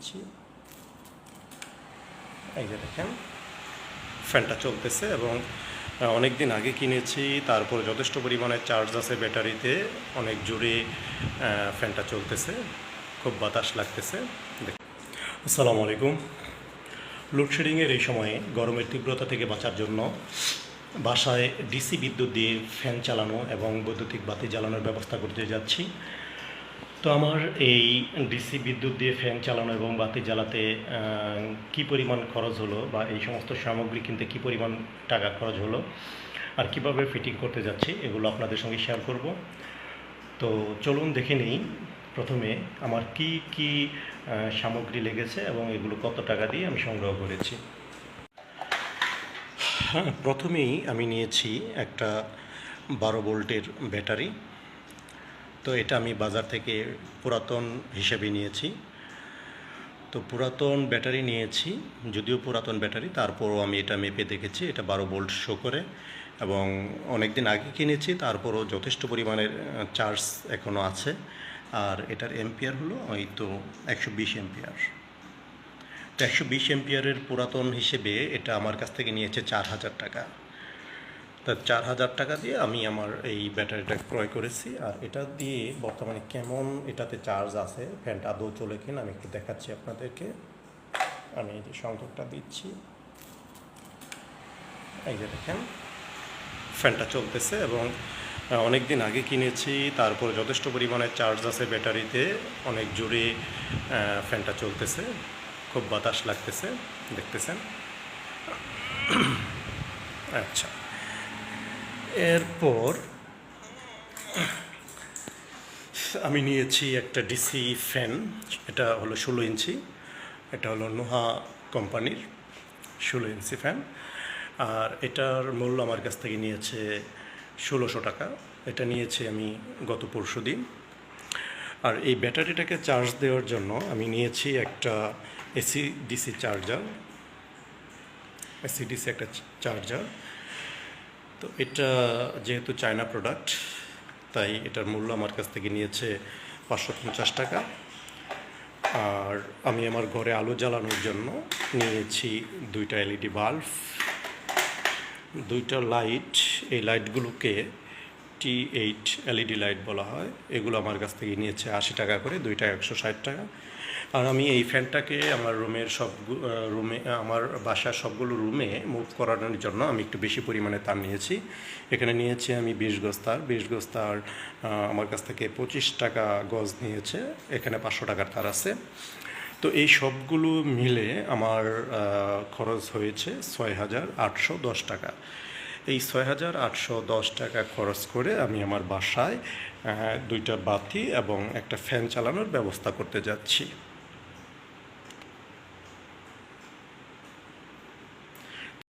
দিচ্ছি এই যে দেখেন ফ্যানটা চলতেছে এবং অনেক দিন আগে কিনেছি, তারপর যথেষ্ট পরিমাণে চার্জ আছে ব্যাটারিতে, অনেক জোরে ফ্যানটা চলতেছে, খুব বাতাস লাগতেছে। আসসালামু আলাইকুম। লোডশেডিংয়ের এই সময়ে গরমের তীব্রতা থেকে বাঁচার জন্য বাসায় ডিসি বিদ্যুৎ দিয়ে ফ্যান চালানো এবং বৈদ্যুতিক বাতি জ্বালানোর ব্যবস্থা করতে যাচ্ছি। তো আমার এই ডিসি বিদ্যুৎ দিয়ে ফ্যান চালানো এবং বাতি জ্বালাতে কি পরিমাণ খরচ হলো বা এই সমস্ত সামগ্রী কিনতে কি পরিমাণ টাকা খরচ হলো আর কীভাবে ফিটিং করতে যাচ্ছি এগুলো আপনাদের সঙ্গে শেয়ার করব। তো চলুন দেখে নিই, প্রথমে আমার কি কি সামগ্রী লেগেছে এবং এগুলো কত টাকা দিয়ে আমি সংগ্রহ করেছি। হ্যাঁ প্রথমেই আমি নিয়েছি একটা বারো ভোল্টের ব্যাটারি। তো এটা আমি বাজার থেকে পুরাতন হিসেবে নিয়েছি। তো পুরাতন ব্যাটারি নিয়েছি, যদিও পুরাতন ব্যাটারি, তারপরও আমি এটা মেপে দেখেছি, এটা বারো ভোল্ট শো করে এবং অনেক দিন আগে কিনেছি, তারপরও যথেষ্ট পরিমাণের চার্জ এখনও আছে। আর এটার এম্পিয়ার হলো ওই তো একশো বিশ এম্পিয়ার তো একশো বিশ এম্পিয়ারের পুরাতন হিসেবে এটা আমার কাছ থেকে নিয়েছে চার হাজার টাকা। তা চার হাজার টাকা দিয়ে আমি আমার এই ব্যাটারিটা ক্রয় করেছি। আর এটা দিয়ে বর্তমানে কেমন এটাতে চার্জ আছে ফ্যানটা আদৌ চলে কিনা আমি একটু দেখাচ্ছি আপনাদেরকে। আমি এই যে সংযোগটা দিচ্ছি। এই যে দেখেন ফ্যানটা চলতেছে এবং অনেক দিন আগে কিনেছি, তারপরে যথেষ্ট পরিমাণে চার্জ আছে ব্যাটারিতে, অনেক জোরে ফ্যানটা চলতেছে, খুব বাতাস লাগতেছে, দেখতেছেন? আচ্ছা। এরপর আমি নিয়েছি একটা ডিসি ফ্যান এটা হলো ষোলো ইঞ্চি, এটা হলো নোহা কোম্পানির ষোলো ইঞ্চি ফ্যান আর এটার মূল্য আমার কাছ থেকে নিয়েছে ষোলোশো টাকা। এটা নিয়েছি আমি গত পরশু দিন। আর এই ব্যাটারিটাকে চার্জ দেওয়ার জন্য আমি নিয়েছি একটা AC DC charger AC DC একটা চার্জার তো এটা যেহেতু চায়না প্রোডাক্ট তাই এটার মূল্য আমার কাছ থেকে নিয়েছে পাঁচশো পঞ্চাশ টাকা। আর আমি আমার ঘরে আলো জ্বালানোর জন্য নিয়েছি দুইটা এলইডি বাল্ব দুইটা লাইট এই লাইটগুলোকে টি এইট এলইডি লাইট বলা হয়। এগুলো আমার কাছ থেকে নিয়েছে আশি টাকা করে, দুইটা একশো ষাট টাকা। আর আমি এই ফ্যানটাকে আমার রুমের সব রুমে, আমার বাসার সবগুলো রুমে মুভ করানোর জন্য আমি একটু বেশি পরিমাণে তার নিয়েছি। এখানে নিয়েছি আমি বিশ গজ তার। বিশ গজ তার আমার কাছ থেকে পঁচিশ টাকা গজ নিয়েছে। এখানে পাঁচশো টাকার তার আছে। তো এই সবগুলো মিলে আমার খরচ হয়েছে ছয় হাজার আটশো দশ টাকা। এই ছয় হাজার আটশো দশ টাকা খরচ করে আমি আমার বাসায় দুইটা বাতি এবং একটা ফ্যান চালানোর ব্যবস্থা করতে যাচ্ছি।